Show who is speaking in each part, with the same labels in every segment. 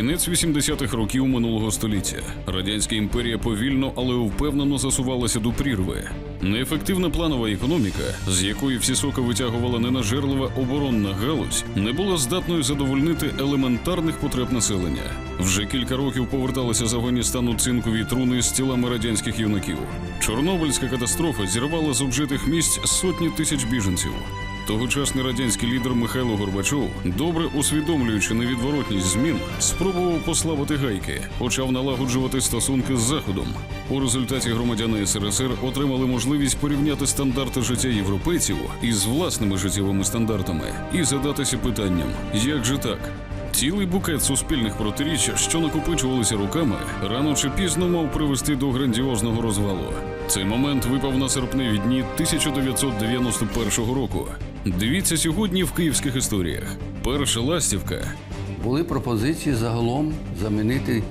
Speaker 1: Кінець 80-х років минулого століття. Радянська імперія повільно, але впевнено засувалася до прірви. Неефективна планова економіка, з якої всі соки витягувала ненажерлива оборонна галузь, не була здатною задовольнити елементарних потреб населення. Вже кілька років поверталися з Афганістану цинкові труни з тілами радянських юнаків. Чорнобильська катастрофа зірвала з обжитих місць сотні тисяч біженців. Тогочасний радянський лідер Михайло Горбачов, добре усвідомлюючи невідворотність змін, спробував послабити гайки, почав налагоджувати стосунки з Заходом. У результаті громадяни СРСР отримали можливість порівняти стандарти життя європейців із власними життєвими стандартами і задатися питанням, як же так? Цілий букет суспільних протиріч, що накопичувалися руками, рано чи пізно мав привести до грандіозного розвалу. Цей момент випав на серпневі дні 1991 року. Дивіться сьогодні в київських історіях. Перша ластівка
Speaker 2: Були пропозиції загалом замінити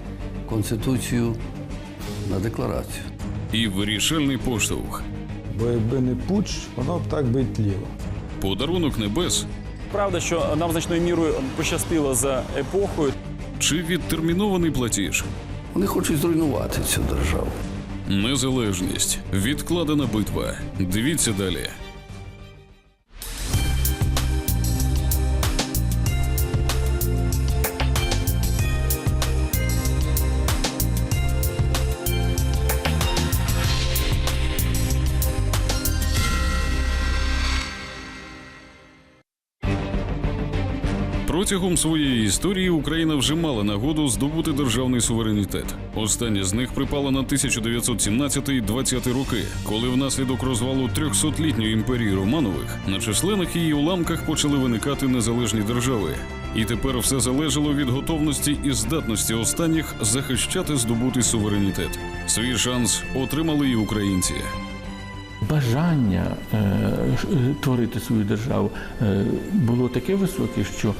Speaker 2: Конституцію на декларацію.
Speaker 1: і вирішальний поштовх.
Speaker 3: Бо якби не пуч, воно б так би й тліло.
Speaker 1: Подарунок небес
Speaker 4: Правда, що нам значною мірою пощастило за епохою.
Speaker 1: чи відтермінований платіж.
Speaker 2: Вони хочуть зруйнувати цю державу.
Speaker 1: Незалежність. Відкладена битва. Дивіться далі. Протягом своєї історії Україна вже мала нагоду здобути державний суверенітет. Остання з них припала на 1917-20 роки, коли внаслідок розвалу 300-літньої імперії Романових на численних її уламках почали виникати незалежні держави. І тепер все залежало від готовності і здатності останніх захищати здобутий суверенітет. Свій шанс отримали і українці.
Speaker 5: бажання е, е, творити свою державу е, було таке високе, що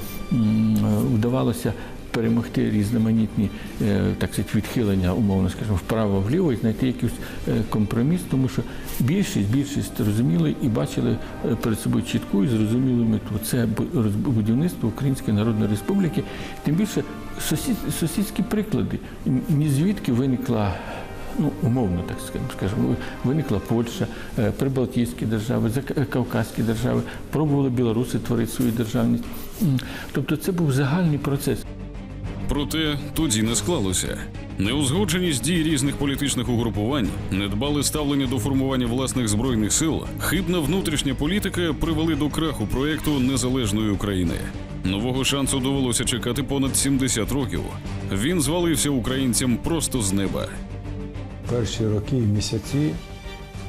Speaker 5: вдавалося перемогти різноманітні е, так сказати, відхилення, умовно скажімо, вправо-вліво і знайти якийсь е, компроміс, тому що більшість, більшість розуміли і бачили е, перед собою чітку і зрозумілу мету. Це бу- будівництво Української Народної Республіки. Тим більше сусід, сусідські приклади. Ні звідки виникла ну, умовно так скажемо, виникла Польща, е, прибалтійські держави, Кавказькі держави, пробували білоруси творити свою державність. Тобто це був загальний процес.
Speaker 1: Проте тоді не склалося. Неузгодженість дій різних політичних угрупувань, недбале ставлення до формування власних збройних сил, хибна внутрішня політика привели до краху проєкту незалежної України. Нового шансу довелося чекати понад 70 років. Він звалився українцям просто з неба.
Speaker 3: Перші роки і місяці,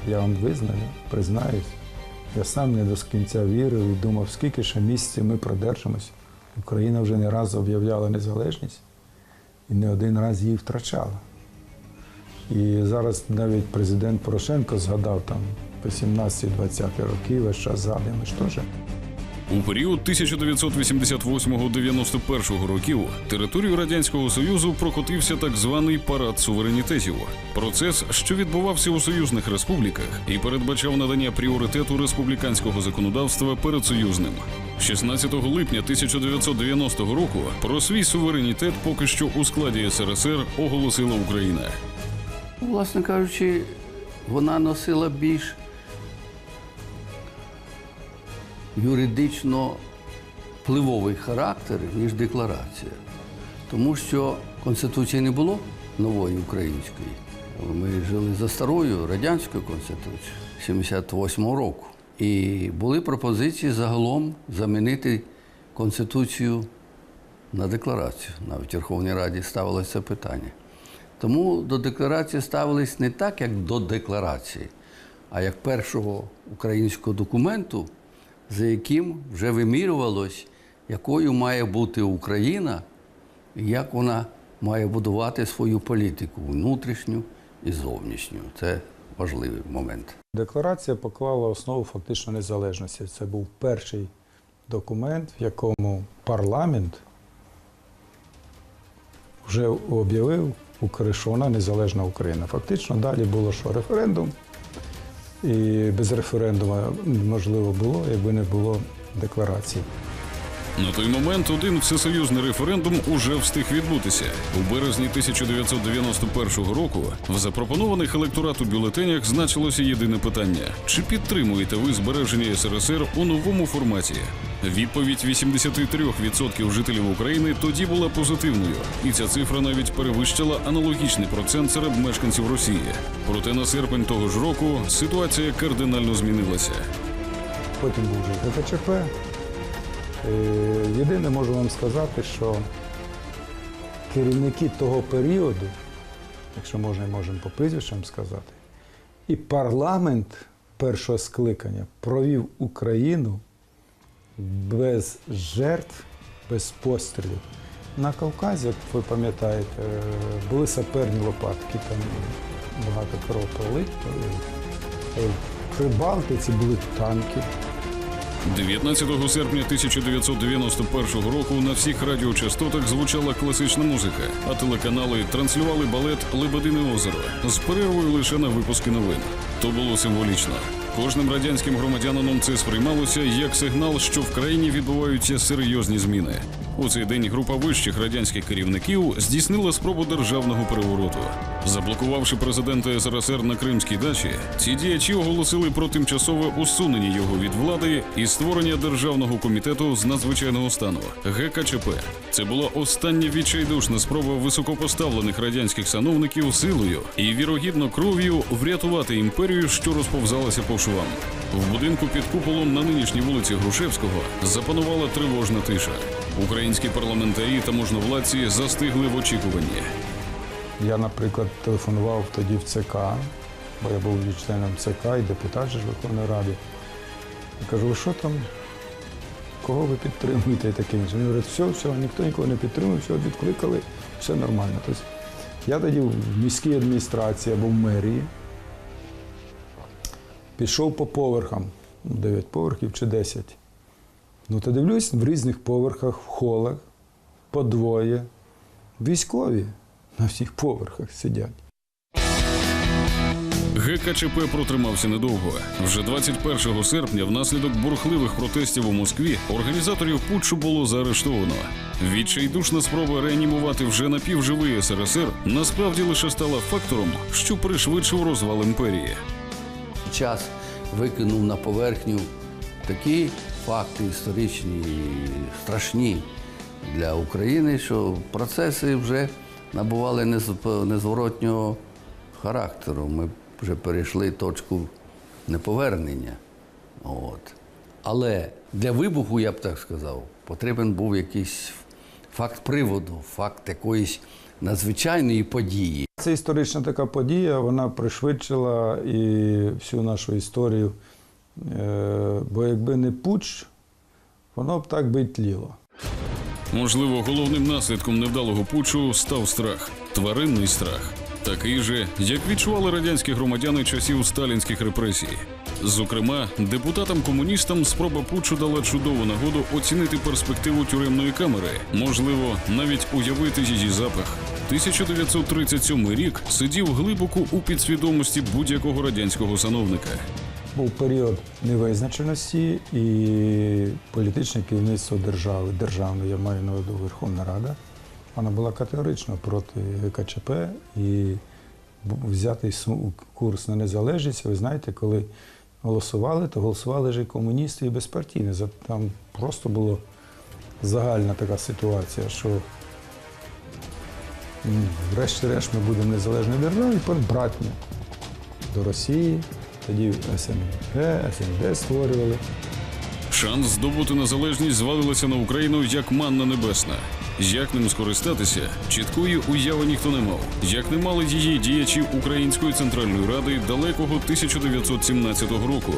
Speaker 3: я вам визнаю, признаюсь, я сам не до кінця вірив і думав, скільки ще місяців ми продержимося. Україна вже не раз об'являла незалежність і не один раз її втрачала. І зараз навіть президент Порошенко згадав там по 17-20 роки, весь час згадує, ми ж.
Speaker 1: У період 1988-91 років територію радянського союзу прокотився так званий парад суверенітетів. Процес, що відбувався у союзних республіках, і передбачав надання пріоритету республіканського законодавства перед союзним. 16 липня 1990 року про свій суверенітет поки що у складі СРСР оголосила Україна.
Speaker 2: Власне кажучи, вона носила більш юридично впливовий характер, ніж декларація. Тому що Конституції не було нової української. Ми жили за старою радянською конституцією 78-го року. І були пропозиції загалом замінити Конституцію на декларацію. Навіть в Верховній Раді ставилося питання. Тому до декларації ставились не так, як до декларації, а як першого українського документу, за яким вже вимірювалось, якою має бути Україна і як вона має будувати свою політику внутрішню і зовнішню. Це важливий момент.
Speaker 3: Декларація поклала основу фактично незалежності. Це був перший документ, в якому парламент вже об'явив, вона незалежна Україна. Фактично далі було що референдум, і без референдуму можливо було, якби не було декларації.
Speaker 1: На той момент один всесоюзний референдум уже встиг відбутися. У березні 1991 року в запропонованих електорату бюлетенях значилося єдине питання: чи підтримуєте ви збереження СРСР у новому форматі? Відповідь 83% жителів України тоді була позитивною, і ця цифра навіть перевищила аналогічний процент серед мешканців Росії. Проте на серпень того ж року ситуація кардинально змінилася.
Speaker 3: Потім був вже ГКЧП. Е, Єдине можу вам сказати, що керівники того періоду, якщо можна, можемо по прізвищам сказати, і парламент першого скликання провів Україну без жертв, без пострілів. На Кавказі, як ви пам'ятаєте, були саперні лопатки, там багато кров пролить. Е, В Прибалтиці були танки.
Speaker 1: 19 серпня 1991 року на всіх радіочастотах звучала класична музика, а телеканали транслювали балет Лебедине озеро з перервою лише на випуски новин. То було символічно. Кожним радянським громадянином це сприймалося як сигнал, що в країні відбуваються серйозні зміни. У цей день група вищих радянських керівників здійснила спробу державного перевороту. Заблокувавши президента СРСР на кримській дачі, ці діячі оголосили про тимчасове усунення його від влади і створення державного комітету з надзвичайного стану ГКЧП. Це була остання відчайдушна спроба високопоставлених радянських сановників силою і вірогідно кров'ю врятувати імперію, що розповзалася по швам. В будинку під куполом на нинішній вулиці Грушевського запанувала тривожна тиша. Українські парламентарі та можновладці застигли в очікуванні.
Speaker 3: Я, наприклад, телефонував тоді в ЦК, бо я був членом ЦК і депутат же Верховної Ради. Я кажу, що там? Кого ви підтримуєте і таке інше? Вони говорять, все, все, ніхто нікого не підтримує, все, відкликали, все нормально. Тобто, я тоді в міській адміністрації або в мерії пішов по поверхам, 9 поверхів чи 10. Ну, то дивлюсь, в різних поверхах, в холах, по двоє, військові на всіх поверхах сидять.
Speaker 1: ГКЧП протримався недовго. Вже 21 серпня, внаслідок бурхливих протестів у Москві, організаторів путчу було заарештовано. Відчайдушна спроба реанімувати вже напівживий СРСР насправді лише стала фактором, що пришвидшив розвал імперії.
Speaker 2: час викинув на поверхню такі факти історичні, страшні для України, що процеси вже набували незворотнього характеру. Ми вже перейшли точку неповернення. От. Але для вибуху, я б так сказав, потрібен був якийсь факт приводу, факт якоїсь надзвичайної події.
Speaker 3: Це історична така подія, вона пришвидшила і всю нашу історію. Е, Бо якби не путч, воно б так би й тліло.
Speaker 1: Можливо, головним наслідком невдалого путчу став страх, тваринний страх, такий же, як відчували радянські громадяни часів сталінських репресій. Зокрема, депутатам-комуністам спроба путчу дала чудову нагоду оцінити перспективу тюремної камери, можливо, навіть уявити її запах. 1937 рік сидів глибоко у підсвідомості будь-якого радянського сановника.
Speaker 3: Був період невизначеності і політичне керівництво держави, державної, я маю на увазі Верховна Рада, вона була категорично проти ГКЧП і взятий курс на незалежність. Ви знаєте, коли голосували, то голосували і комуністи, і безпартійні. Там просто була загальна така ситуація, що врешті-решт ми будемо незалежною державою, і братня до Росії. Тоді СНГ, СНД створювали.
Speaker 1: Шанс здобути незалежність звалилася на Україну як манна небесна. Як ним скористатися, чіткої уяви ніхто не мав. Як не мали її діячі Української центральної ради далекого 1917 року.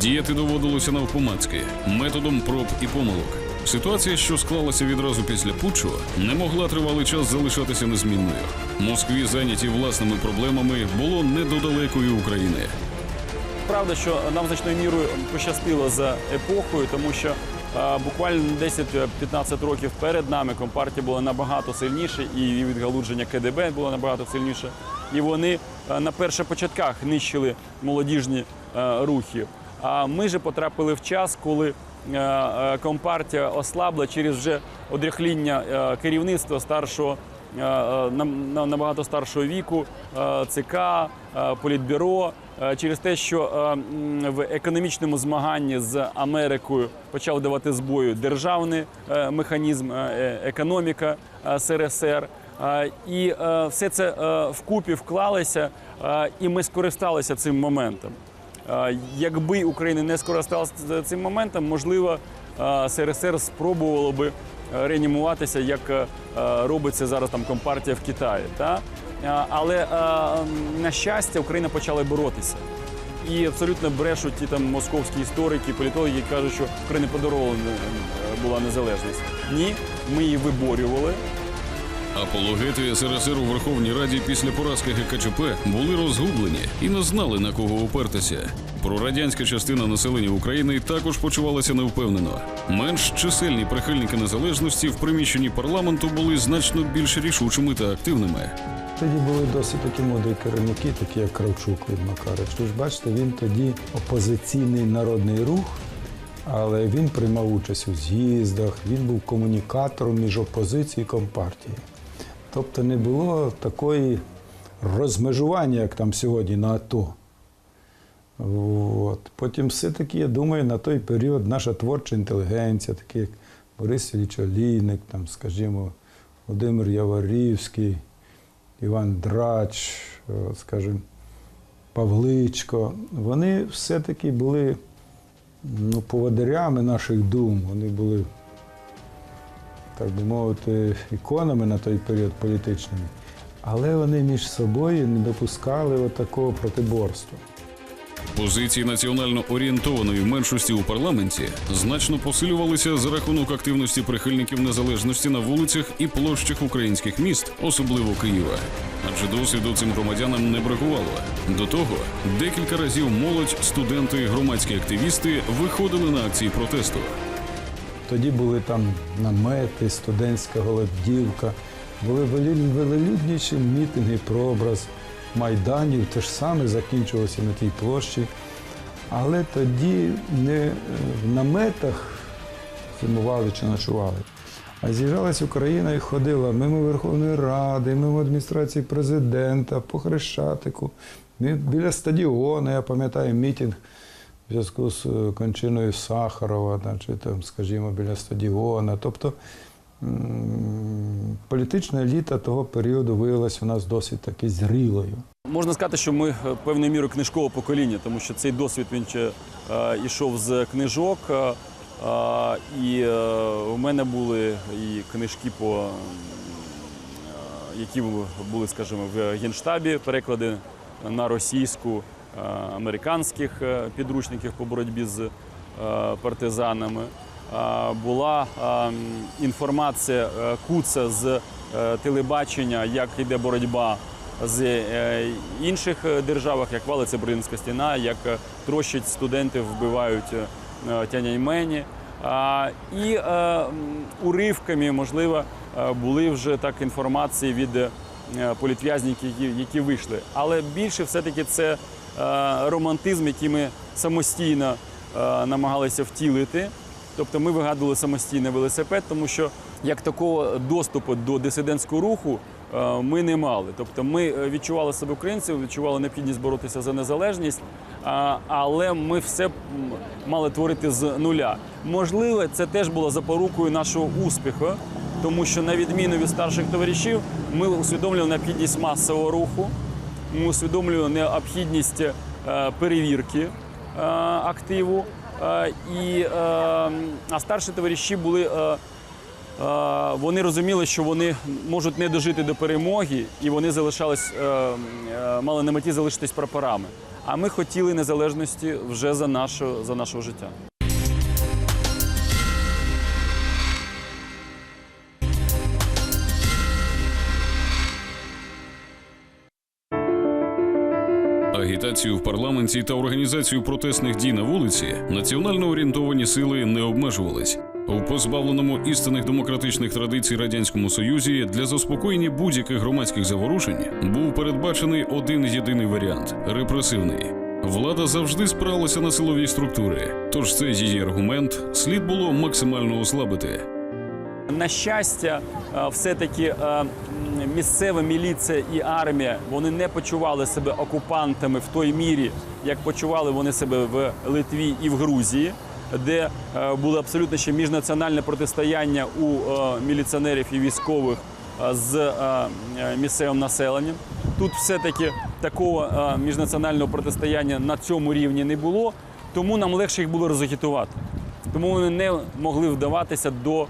Speaker 1: Діяти доводилося навпомацьки, методом проб і помилок. Ситуація, що склалася відразу після путчу, не могла тривалий час залишатися незмінною. Москві, зайняті власними проблемами, було не до далекої України.
Speaker 4: Правда, що нам значною мірою пощастило за епохою, тому що буквально 10-15 років перед нами компартія була набагато сильніша, і відгалудження КДБ було набагато сильніше. І вони на перших початках нищили молодіжні рухи. А ми же потрапили в час, коли компартія ослабла через вже одряхління керівництва старшого набагато старшого віку, ЦК, Політбюро, через те, що е, в економічному змаганні з Америкою почав давати збою державний е, механізм, е, е, економіка е, СРСР. Е, І е, все це е, вкупі вклалося, е, і ми скористалися цим моментом. Е, Якби Україна не скористалася цим моментом, можливо, е, СРСР спробувало би е, реанімуватися, як е, е, робить це зараз там компартія в Китаї. Та? Е, Але е, на щастя, Україна почала боротися. І абсолютно брешуть ті там московські історики, політологи, які кажуть, що Україна подарована е, була незалежність. Ні, ми її виборювали.
Speaker 1: Апологети СРСР у Верховній Раді після поразки ГКЧП були розгублені і не знали на кого опертися. Прорадянська частина населення України також почувалася невпевнено. Менш чисельні прихильники незалежності в приміщенні парламенту були значно більш рішучими та активними.
Speaker 3: Тоді були досить такі мудрі керівники, такі як Кравчук від Макарич. Ви ж бачите, він тоді опозиційний народний рух, але він приймав участь у з'їздах, він був комунікатором між опозицією і компартією. Тобто не було такої розмежування, як там сьогодні на АТО. От. Потім все-таки, я думаю, на той період наша творча інтелігенція, такі як Борис Ілліч Олійник, там, скажімо, Володимир Яворівський, Іван Драч, е, скажімо, Павличко, вони все-таки були ну, поводирями наших дум. Вони були, так би мовити, іконами на той період політичними. Але вони між собою не допускали отакого протиборства.
Speaker 1: Позиції національно орієнтованої меншості у парламенті значно посилювалися за рахунок активності прихильників незалежності на вулицях і площах українських міст, особливо Києва. Адже досвіду цим громадянам не бракувало. До того декілька разів молодь, студенти, громадські активісти виходили на акції протесту.
Speaker 3: Тоді були там намети, студентська голодівка, були велелюдніші мітинги, прообраз майданів, те ж саме закінчувалося на тій площі. Але тоді не в наметах зимували чи ночували, а з'їжджалась Україна і ходила мимо Верховної Ради, мимо адміністрації президента, по Хрещатику, біля стадіону, я пам'ятаю, мітинг в зв'язку з е, кончиною Сахарова, чи там, скажімо, біля стадіона. Тобто політична еліта того періоду виявилася у нас досить таки зрілою.
Speaker 4: Можна сказати, що ми е, певною мірою книжкове покоління, тому що цей досвід він ще е, йшов з книжок. е, е, і е, у мене були і книжки, по, е, які були, скажімо, в Генштабі, переклади на російську е, американських підручників по боротьбі з е, партизанами. Була інформація е, Куца з е, телебачення, як йде боротьба з е, інших державах, як валиться Берлінська стіна, як трощать студентів, вбивають Тяньаньмені. І уривками, можливо, були вже так інформації від політв'язнів, які, вийшли. Але більше все-таки це романтизм, який ми самостійно намагалися втілити. Тобто ми вигадували самостійний велосипед, тому що як такого доступу до дисидентського руху е, ми не мали. Тобто ми е, відчували себе українцями, відчували необхідність боротися за незалежність, але ми все мали творити з нуля. Можливо, це теж було запорукою нашого успіху, тому що на відміну від старших товаришів, ми усвідомлювали необхідність масового руху, ми усвідомлювали необхідність е, перевірки активу. Е, І, е, а старші товариші були. е, Вони розуміли, що вони можуть не дожити до перемоги, і вони залишались, мали на меті залишитись прапорами. А ми хотіли незалежності вже за нашого, за нашого життя.
Speaker 1: Агітацію в парламенті та організацію протестних дій на вулиці національно орієнтовані сили не обмежувались. У позбавленому істинних демократичних традицій радянському союзі для заспокоєння будь-яких громадських заворушень був передбачений один єдиний варіант репресивний. Влада завжди спиралася на силові структури, тож цей її аргумент слід було максимально ослабити.
Speaker 4: На щастя, е, все-таки е, місцева міліція і армія вони не почували себе окупантами в той мірі, як почували вони себе в Литві і в Грузії, де е, було абсолютно ще міжнаціональне протистояння у міліціонерів і військових з місцевим населенням. Тут все-таки такого міжнаціонального протистояння на цьому рівні не було, тому нам легше їх було розагітувати. Тому вони не могли вдаватися до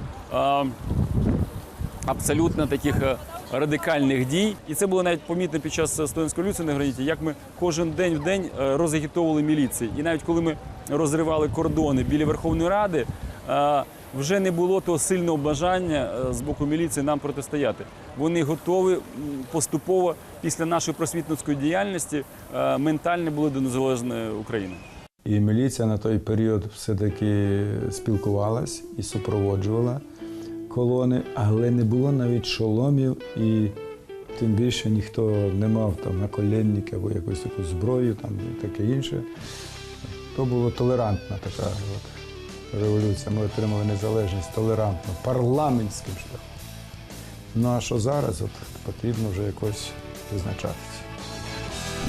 Speaker 4: абсолютно таких е, радикальних дій. І це було навіть помітно під час студентської революції на граніті, як ми кожен день в день е, розагітовували міліції. І навіть коли ми розривали кордони біля Верховної Ради, е, вже не було того сильного бажання е, з боку міліції нам протистояти. Вони готові поступово після нашої просвітницької діяльності е, ментально були до незалежної України.
Speaker 3: І міліція на той період все-таки спілкувалась і супроводжувала колони, але не було навіть шоломів, і тим більше ніхто не мав там наколенники або якусь таку зброю, там і таке інше. То була толерантна така от революція. Ми отримали незалежність толерантно, парламентським шляхом. Ну а що зараз? От потрібно вже якось визначатися.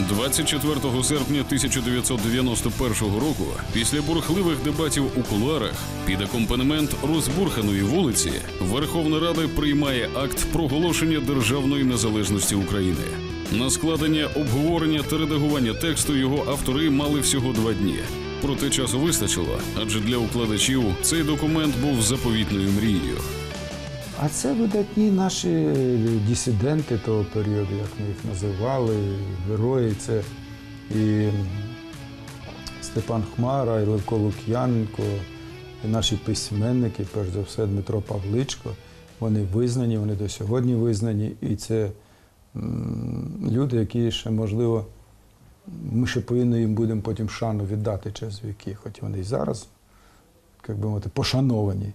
Speaker 1: 24 серпня 1991 року, після бурхливих дебатів у кулуарах, під акомпанемент розбурханої вулиці, Верховна Рада приймає акт проголошення державної незалежності України. На складення, обговорення та редагування тексту його автори мали всього два дні. Проте часу вистачило, адже для укладачів цей документ був заповітною мрією.
Speaker 3: А це видатні наші дисиденти того періоду, як ми їх називали, герої. Це і Степан Хмара, і Левко Лук'яненко, і наші письменники, перш за все, Дмитро Павличко. Вони визнані, вони до сьогодні визнані. І це люди, які ще, можливо, ми ще повинні їм будемо потім шану віддати через віки, хоч вони і зараз, як би мовити, пошановані.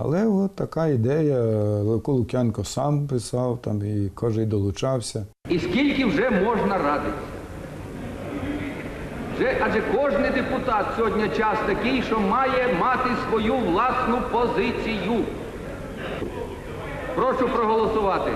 Speaker 3: Але от така ідея. Левко Лук'янко сам писав, там і кожен долучався.
Speaker 6: І скільки вже можна радити? Вже, адже кожен депутат сьогодні час такий, що має мати свою власну позицію. Прошу проголосувати.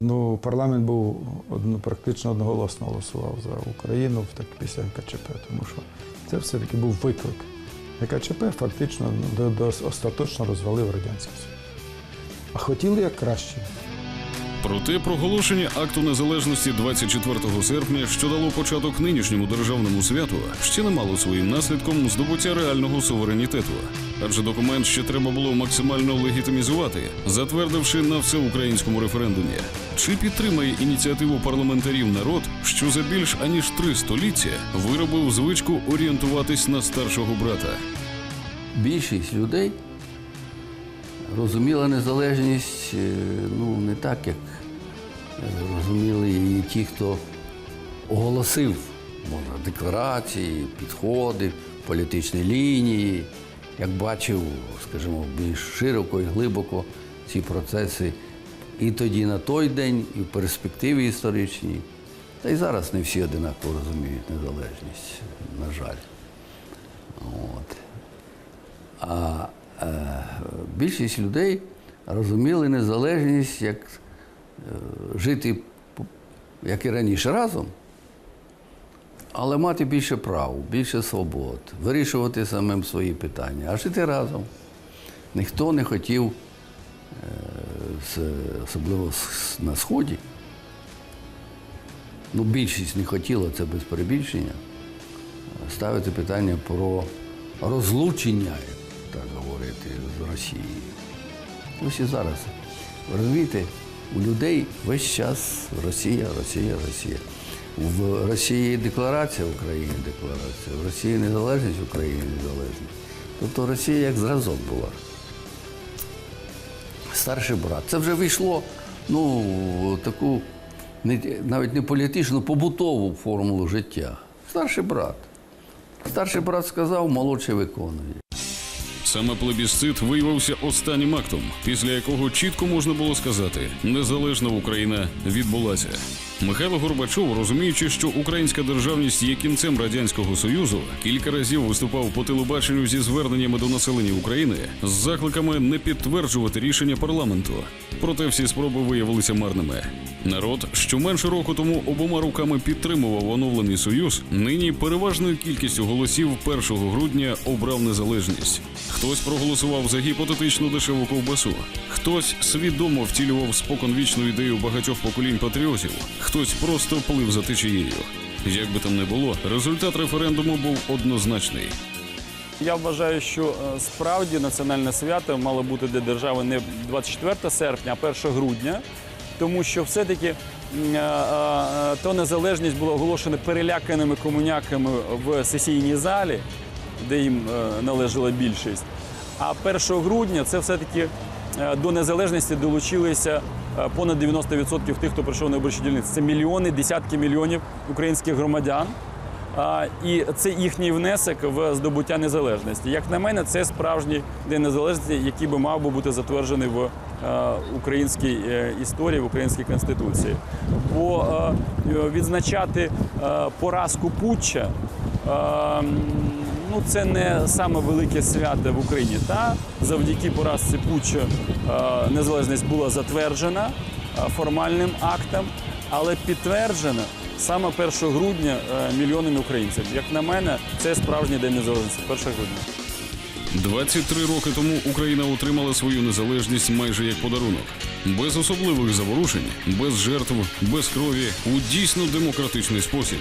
Speaker 3: Ну, парламент був одно, практично одноголосно голосував за Україну так, після КЧП, тому що це все-таки був виклик. КЧП фактично до, до, остаточно розвалив Радянський Союз. А хотіли як краще.
Speaker 1: Проте проголошення акту незалежності 24 серпня, що дало початок нинішньому державному святу, ще не мало своїм наслідком здобуття реального суверенітету. Адже документ ще треба було максимально легітимізувати, затвердивши на всеукраїнському референдумі. Чи підтримає ініціативу парламентарів народ, що за більш аніж три століття виробив звичку орієнтуватись на старшого брата?
Speaker 2: більшість людей розуміла незалежність е, ну, не так, як розуміли її ті, хто оголосив може, декларації, підходи, політичні лінії, як бачив, скажімо, більш широко і глибоко ці процеси і тоді на той день, і в перспективі історичній. Та й зараз не всі одинаково розуміють незалежність, на жаль. От. А е, більшість людей розуміли незалежність як жити, як і раніше, разом, але мати більше прав, більше свобод, вирішувати самим свої питання, а жити разом. Ніхто не хотів, е, особливо на Сході, ну, більшість не хотіла, це без перебільшення, ставити питання про розлучення, так говорити, з Росією. Ось і зараз. Розумієте, у людей весь час Росія, Росія, Росія. В Росії декларація України декларація, в Росії незалежність України незалежність. Тобто Росія як зразок була. Старший брат. Це вже вийшло ну, в таку навіть не політичну, побутову формулу життя. Старший брат. Старший брат сказав, молодший виконує.
Speaker 1: Саме плебісцит виявився останнім актом, після якого чітко можна було сказати, незалежна Україна відбулася. Михайло Горбачов, розуміючи, що українська державність є кінцем радянського союзу, кілька разів виступав по телебаченню зі зверненнями до населення України з закликами не підтверджувати рішення парламенту. Проте всі спроби виявилися марними. Народ, що менше року тому обома руками підтримував оновлений союз, нині переважною кількістю голосів 1 грудня обрав незалежність. Хтось проголосував за гіпотетичну дешеву ковбасу, хтось свідомо втілював споконвічну ідею багатьох поколінь патріотів, хтось просто плив за течією. Як би там не було, результат референдуму був однозначний.
Speaker 4: Я вважаю, що е, справді національне свято мало бути для держави не 24 серпня, а 1 грудня, тому що все-таки е, е, то незалежність була оголошена переляканими комуняками в сесійній залі, де їм належала більшість. А 1 грудня це все-таки до незалежності долучилися понад 90% тих, хто прийшов на виборчі дільниці. Це мільйони, десятки мільйонів українських громадян. І це їхній внесок в здобуття незалежності. Як на мене, це справжній день незалежності, який би мав би бути затверджений в е, українській е, історії, в українській конституції. Бо е, відзначати е, поразку Путча. Ну, це не саме велике свято в Україні. Та завдяки поразці Путча е, незалежність була затверджена е, формальним актом, але підтверджена саме 1 грудня е, мільйонами українців. Як на мене, це справжній день незалежності. 1 грудня.
Speaker 1: 23 роки тому Україна отримала свою незалежність майже як подарунок, без особливих заворушень, без жертв, без крові, у дійсно демократичний спосіб.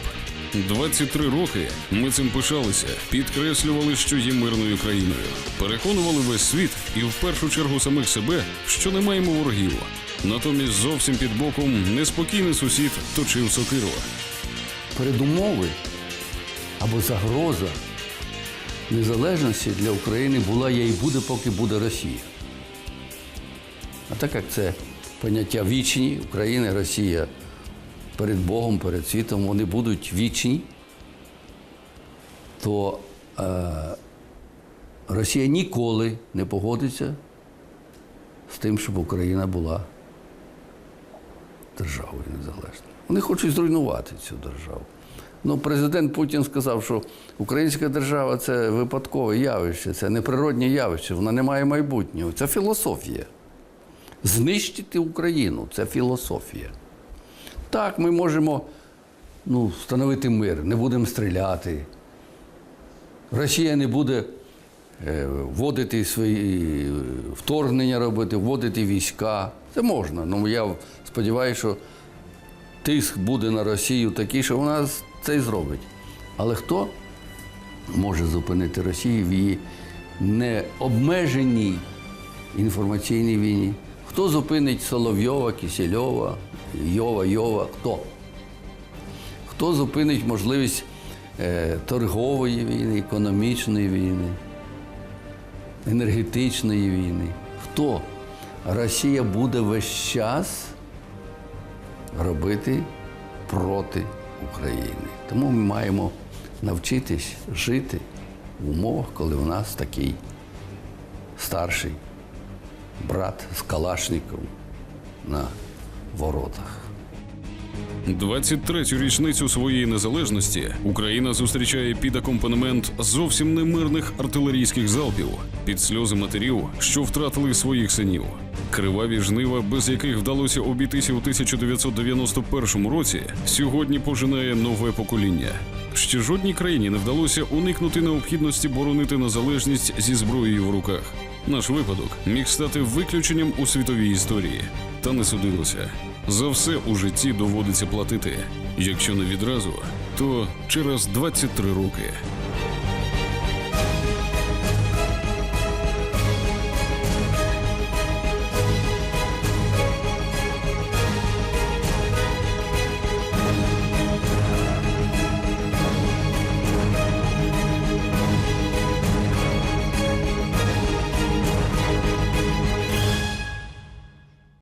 Speaker 1: 23 роки ми цим пишалися, підкреслювали, що є мирною країною, переконували весь світ і в першу чергу самих себе, що не маємо ворогів. Натомість зовсім під боком неспокійний сусід точив сокиру.
Speaker 2: передумови або загроза незалежності для України була є і буде, поки буде Росія. А так як це поняття вічні, Україна Росія перед Богом, перед світом, вони будуть вічні, то е, Росія ніколи не погодиться з тим, щоб Україна була державою незалежною. Вони хочуть зруйнувати цю державу. Ну, президент Путін сказав, що українська держава це випадкове явище, це неприродне явище, вона не має майбутнього. Це філософія. Знищити Україну це філософія. Так, ми можемо ну, встановити мир, не будемо стріляти. Росія не буде е, вводити свої е, вторгнення робити, вводити війська. Це можна. Ну, я сподіваюся, що тиск буде на Росію такий, що вона це й зробить. Але хто може зупинити Росію в її необмеженій інформаційній війні? Хто зупинить Соловйова, Кисельова, Йова, Йова? Хто? Хто зупинить можливість е, торгової війни, економічної війни, енергетичної війни? Хто? Росія буде весь час робити проти України. Тому ми маємо навчитись жити в умовах, коли у нас такий старший брат з Калашником на воротах.
Speaker 1: 23-ю річницю своєї незалежності Україна зустрічає під акомпанемент зовсім немирних артилерійських залпів, під сльози матерів, що втратили своїх синів. Криваві жнива, без яких вдалося обійтися у 1991 році, сьогодні пожинає нове покоління. Ще жодній країні не вдалося уникнути необхідності боронити незалежність зі зброєю в руках. Наш випадок міг стати виключенням у світовій історії, та не судилося. За все у житті доводиться платити. Якщо не відразу, то через 23 роки.